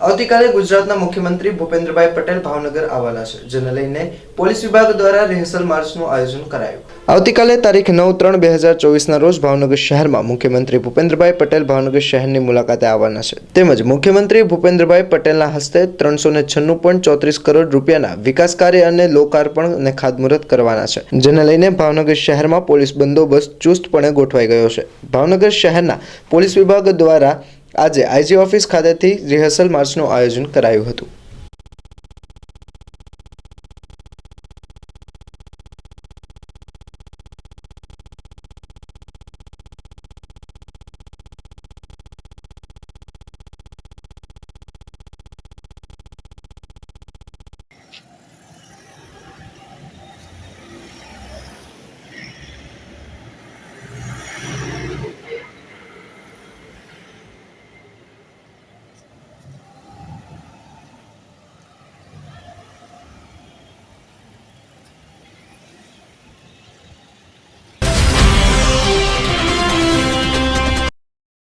આવતીકાલે ગુજરાતના મુખ્યમંત્રી ભૂપેન્દ્રભાઈ પટેલ ભાવનગર આવવાના છે, જેને લઈને પોલીસ વિભાગ દ્વારા રિહર્સલ માર્ચનું આયોજન કરાયું. આવતીકાલે તારીખ નવ ત્રણ બે હજાર ચોવીસના રોજ ભાવનગર શહેરમાં મુખ્યમંત્રી ભૂપેન્દ્રભાઈ પટેલ ભાવનગર શહેરની મુલાકાતે આવવાના છે. તેમજ મુખ્યમંત્રી ભૂપેન્દ્રભાઈ પટેલના હસ્તે ત્રણસો ને છન્નું પોઈન્ટ ચોત્રીસ કરોડ રૂપિયાના વિકાસ કાર્ય અને લોકાર્પણ અને ખાતમુહૂર્ત કરવાના છે, જેને લઈને ભાવનગર શહેરમાં પોલીસ બંદોબસ્ત ચુસ્તપણે ગોઠવાઈ ગયો છે. ભાવનગર શહેરના પોલીસ વિભાગ દ્વારા આજે આઈજી ઓફિસ ખાતેથી રિહર્સલ માર્ચનું આયોજન કરાયું હતું.